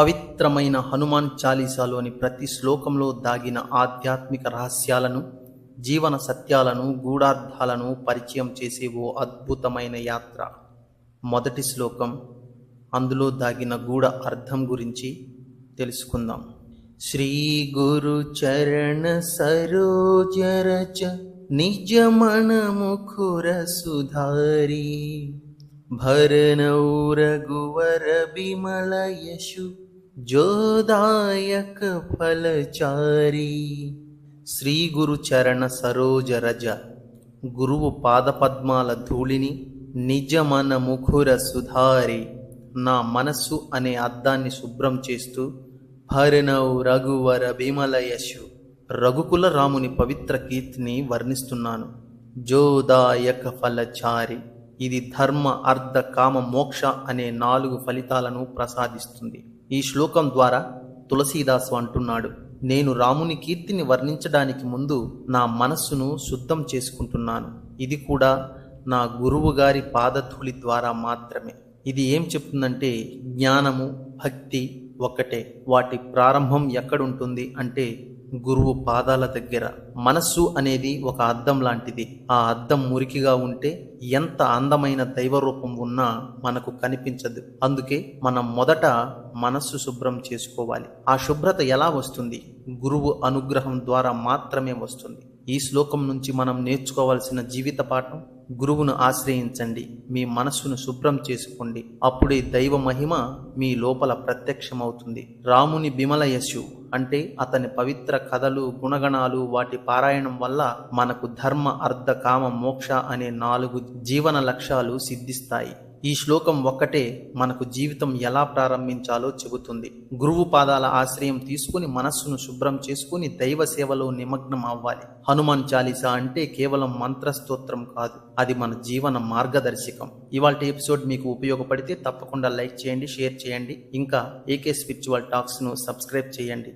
పవిత్రమైన హనుమాన్ చాలీసాలోని ప్రతి శ్లోకంలో దాగిన ఆధ్యాత్మిక రహస్యాలను జీవన సత్యాలను గూఢార్థాలను పరిచయం చేసే ఓ అద్భుతమైన యాత్ర. మొదటి శ్లోకం అందులో దాగిన గూఢ అర్థం గురించి తెలుసుకుందాం. శ్రీ గురు చరణ సరోజరచ నిజ మనముఖుర సుధారి భరనౌ రఘువర బిమల యశు జోదాయక ఫలచారి శ్రీ గురు చరణ సరోజ రజ గురువు పాదపద్మాల ధూళిని నిజమన ముఖుర సుధారి నా మనస్సు అనే అద్దాన్ని శుభ్రం చేస్తూ భరణవు రఘువర విమల రఘుకుల రాముని పవిత్ర కీర్తిని వర్ణిస్తున్నాను. జోదాయక ఫలచారి ఇది ధర్మ అర్ధ కామ మోక్ష అనే నాలుగు ఫలితాలను ప్రసాదిస్తుంది. ఈ శ్లోకం ద్వారా తులసీదాసు అంటున్నాడు నేను రాముని కీర్తిని వర్ణించడానికి ముందు నా మనస్సును శుద్ధం చేసుకుంటున్నాను. ఇది కూడా నా గురువు గారి పాదధూళి ద్వారా మాత్రమే. ఇది ఏం చెప్తుందంటే జ్ఞానము భక్తి ఒక్కటే వాటి ప్రారంభం ఎక్కడుంటుంది అంటే గురువు పాదాల దగ్గర. మనస్సు అనేది ఒక అద్దం లాంటిది. ఆ అద్దం మురికిగా ఉంటే ఎంత అందమైన దైవరూపం ఉన్నా మనకు కనిపించదు. అందుకే మనం మొదట మనస్సు శుభ్రం చేసుకోవాలి. ఆ శుభ్రత ఎలా వస్తుంది? గురువు అనుగ్రహం ద్వారా మాత్రమే వస్తుంది. ఈ శ్లోకం నుంచి మనం నేర్చుకోవాల్సిన జీవిత పాఠం గురువును ఆశ్రయించండి. మీ మనస్సును శుభ్రం చేసుకోండి. అప్పుడే దైవ మహిమ మీ లోపల ప్రత్యక్షమవుతుంది. రాముని బిమల యశు అంటే అతని పవిత్ర కథలు గుణగణాలు వాటి పారాయణం వల్ల మనకు ధర్మ అర్ధ కామ మోక్ష అనే నాలుగు జీవన లక్ష్యాలు సిద్ధిస్తాయి. ఈ శ్లోకం ఒక్కటే మనకు జీవితం ఎలా ప్రారంభించాలో చెబుతుంది. గురువు పాదాల ఆశ్రయం తీసుకుని మనస్సును శుభ్రం చేసుకుని దైవ సేవలో నిమగ్నం అవ్వాలి. హనుమాన్ చాలీసా అంటే కేవలం మంత్రస్తోత్రం కాదు. అది మన జీవన మార్గదర్శకం. ఇవాళ ఎపిసోడ్ మీకు ఉపయోగపడితే తప్పకుండా లైక్ చేయండి షేర్ చేయండి. ఇంకా ఏకే స్పిరిచువల్ టాక్స్ను సబ్స్క్రైబ్ చేయండి.